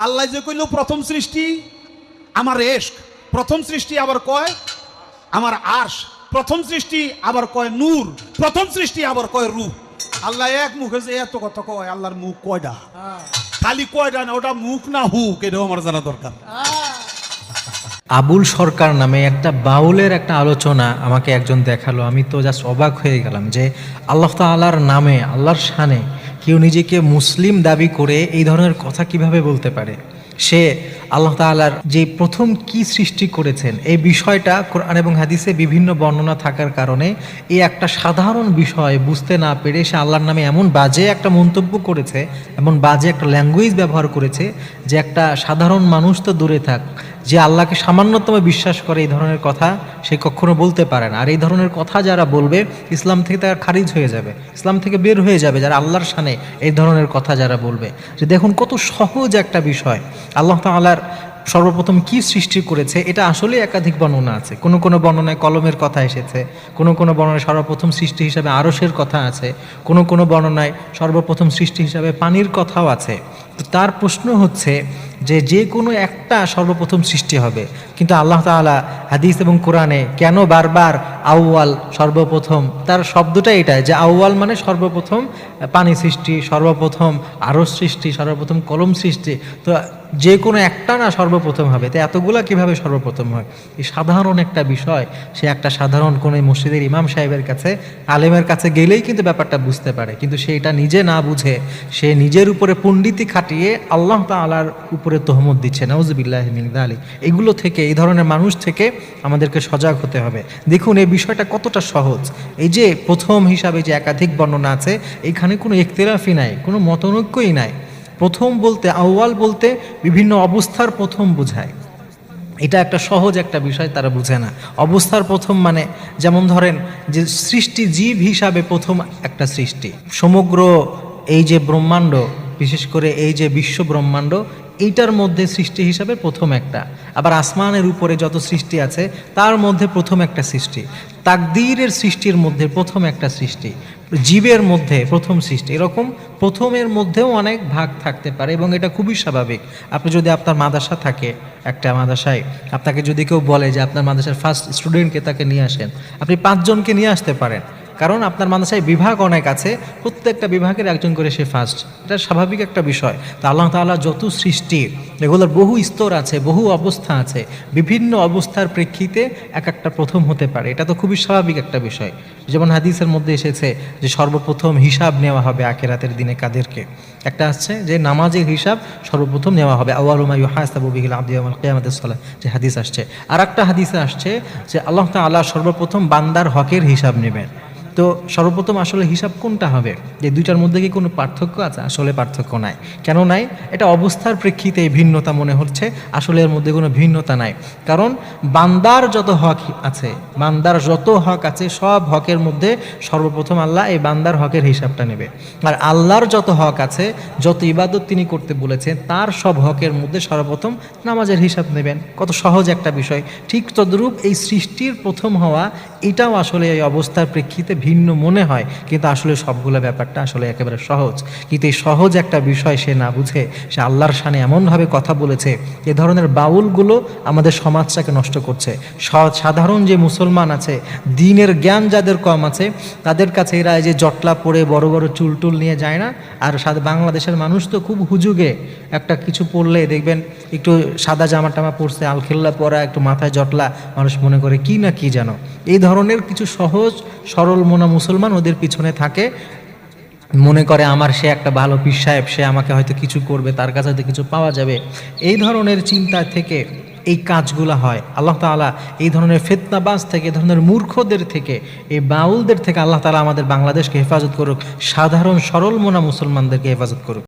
আল্লাহ যে কইল, প্রথম সৃষ্টি আমার রেশ প্রথম সৃষ্টি আবার কয় আমার আশ প্রথম সৃষ্টি আবার কয় নূর, প্রথম সৃষ্টি আবার কয় রূপ। আল্লাহ এক মুখে যে এত কথা কয়, আল্লাহর মুখ কয়টা খালি কয়টা না, ওটা মুখ না হুক, এটাও আমার জানা দরকার। আবুল সরকার নামে একটা বাউলের একটা আলোচনা আমাকে একজন দেখাল, আমি তো জাস্ট অবাক হয়ে গেলাম যে আল্লাহ তাআলার নামে, আল্লাহর শানে কেউ নিজেকে মুসলিম দাবি করে এই ধরনের কথা কীভাবে বলতে পারে? সে আল্লাহ তাআলার যে প্রথম কি সৃষ্টি করেছেন, এই বিষয়টা কোরআন এবং হাদিসে বিভিন্ন বর্ণনা থাকার কারণে এই একটা সাধারণ বিষয় বুঝতে না পেরে সে আল্লাহর নামে এমন বাজে একটা মন্তব্য করেছে, এমন বাজে একটা ল্যাঙ্গুয়েজ ব্যবহার করেছে যে একটা সাধারণ মানুষ তো দূরে থাক। যে আল্লাহকে সামান্যতম বিশ্বাস করে এই ধরনের কথা সে কখনো বলতে পারে না। আর এই ধরনের কথা যারা বলবে, ইসলাম থেকে তারা খারিজ হয়ে যাবে। ইসলাম থেকে বের হয়ে যাবে যারা আল্লাহর সানে এই ধরনের কথা যারা বলবে। যে দেখুন কত সহজ একটা বিষয়। আল্লাহ তাআলার সর্বপ্রথম কি সৃষ্টি করেছে, এটা আসলে একাধিক বর্ণনা আছে। কোনো কোনো বর্ণনায় কলমের কথা এসেছে, কোনো কোনো বর্ণনায় সর্বপ্রথম সৃষ্টি হিসাবে আরসের কথা আছে, কোনো কোনো বর্ণনায় সর্বপ্রথম সৃষ্টি হিসাবে পানির কথাও আছে। তো তার প্রশ্ন হচ্ছে যে যে কোনো একটা সর্বপ্রথম সৃষ্টি হবে, কিন্তু আল্লাহ তালা হাদিস এবং কোরআনে কেন বারবার আউয়াল, সর্বপ্রথম। তার শব্দটা এটাই যে আউয়াল মানে সর্বপ্রথম পানি সৃষ্টি, সর্বপ্রথম আরস সৃষ্টি, সর্বপ্রথম কলম সৃষ্টি। তো যে কোনো একটা না সর্বপ্রথম হবে। তো এতগুলা কীভাবে সর্বপ্রথম হয়? এই সাধারণ একটা বিষয়, সে একটা সাধারণ কোনো মসজিদের ইমাম সাহেবের কাছে, আলেমের কাছে গেলেই কিন্তু ব্যাপারটা বুঝতে পারে। কিন্তু সে এটা নিজে না বুঝে, সে নিজের উপরে পণ্ডিতি খাটিয়ে আল্লাহ তাআলার উপরে তহমত দিচ্ছে। নওয়াজবিল্লাহ মিনদা আলী এগুলো থেকে, এই ধরনের মানুষ থেকে আমাদেরকে সজাগ হতে হবে। দেখুন, এই বিষয়টা কতটা সহজ? এই যে প্রথম হিসাবে যে একাধিক বর্ণনা আছে, এখানে কোনো ইখতিলাফই নাই, কোনো মতনৈক্যই নাই। প্রথম বলতে, আউয়াল বলতে বিভিন্ন অবস্থার প্রথম বোঝায়। এটা একটা সহজ একটা বিষয়, তারা বুঝে না। অবস্থার প্রথম মানে যেমন ধরেন যে সৃষ্টি জীব হিসাবে প্রথম একটা সৃষ্টি। সমগ্র এই যে ব্রহ্মাণ্ড, বিশেষ করে এই যে বিশ্ব ব্রহ্মাণ্ড এইটার মধ্যে সৃষ্টি হিসাবে প্রথম একটা। আবার আসমানের উপরে যত সৃষ্টি আছে, তার মধ্যে প্রথম একটা সৃষ্টি। তাকদীরের সৃষ্টির মধ্যে প্রথম একটা সৃষ্টি। জীবের মধ্যে প্রথম সৃষ্টি। এরকম প্রথমের মধ্যেও অনেক ভাগ থাকতে পারে এবং এটা খুবই স্বাভাবিক। আপনি যদি আপনার মাদ্রাসা থাকে, একটা মাদ্রাসায় আপনাকে যদি কেউ বলে যে আপনার মাদ্রাসার ফার্স্ট স্টুডেন্টকে তাকে নিয়ে আসেন, আপনি পাঁচজনকে নিয়ে আসতে পারেন। কারণ আপনার মাদ্রাসায় বিভাগ অনেক আছে, প্রত্যেকটা বিভাগের একজন করে সে ফার্স্ট এটা স্বাভাবিক একটা বিষয়। তা আল্লাহ তাআলা যত সৃষ্টি এগুলোর বহু স্তর আছে, বহু অবস্থা আছে, বিভিন্ন অবস্থার প্রেক্ষিতে এক একটা প্রথম হতে পারে। এটা তো খুবই স্বাভাবিক একটা বিষয়। যেমন হাদিসের মধ্যে এসেছে যে সর্বপ্রথম হিসাব নেওয়া হবে আখেরাতের দিনে কাদেরকে। একটা আসছে যে নামাজের হিসাব সর্বপ্রথম নেওয়া হবে। আওয়ালুমা ইউহাসাবু বিহিল আবদি ইয়াউমাল কিয়ামাতিস সালাহ। যে হাদিস আসছে। আর একটা হাদিসে আসছে যে আল্লাহ তাআলা সর্বপ্রথম বান্দার হকের হিসাব নেবেন। তো সর্বপ্রথম আসলে হিসাব কোনটা হবে? যে দুইটার মধ্যে কি কোনো পার্থক্য আছে? আসলে পার্থক্য নাই। কেন নাই? এটা অবস্থার প্রেক্ষিতে ভিন্নতা মনে হচ্ছে। আসলে এর মধ্যে কোনো ভিন্নতা নাই। কারণ বান্দার যত হক আছে, বান্দার যত হক আছে, সব হকের মধ্যে সর্বপ্রথম আল্লাহ এই বান্দার হকের হিসাবটা নেবে। আর আল্লাহর যত হক আছে, যত ইবাদত তিনি করতে বলেছেন, তার সব হকের মধ্যে সর্বপ্রথম নামাজের হিসাব নেবেন। কত সহজ একটা বিষয়। ঠিক তদ্রূপ এই সৃষ্টির প্রথম হওয়া, এটাও আসলে এই অবস্থার প্রেক্ষিতে ভিন্ন মনে হয়, কিন্তু আসলে সবগুলো ব্যাপারটা আসলে একেবারে সহজ। কিন্তু এই সহজ একটা বিষয় সে না বুঝে, সে আল্লাহর সানে এমনভাবে কথা বলেছে, এ ধরনের বাউলগুলো আমাদের সমাজটাকে নষ্ট করছে। সাধারণ যে মুসলমান আছে, দিনের জ্ঞান যাদের কম আছে, তাদের কাছে এরা যে জটলা পরে বড় বড় চুল টুল নিয়ে যায় না, আর বাংলাদেশের মানুষ তো খুব হুজুগে। একটা কিছু পরলে দেখবেন, একটু সাদা জামা টামা পরছে, আলখেল্লা পরা, একটু মাথায় জটলা, মানুষ মনে করে কি না কি যেন। এই ধরনের কিছু সহজ, সরল মনা মুসলমান ওদের পিছনে থাকে। মনে করে আমার সে একটা ভালো পীর সাহেব, সে আমাকে হয়তো কিছু করবে, তার কাছে হয়তো কিছু পাওয়া যাবে। এই ধরনের চিন্তা থেকে এই কাজগুলো হয়। আল্লাহ তালা এই ধরনের ফেতনাবাজ থেকে, এই ধরনের মূর্খদের থেকে, এই বাউলদের থেকে আল্লাহ তালা আমাদের বাংলাদেশকে হেফাজত করুক, সাধারণ সরল মোনা মুসলমানদেরকে হেফাজত করুক।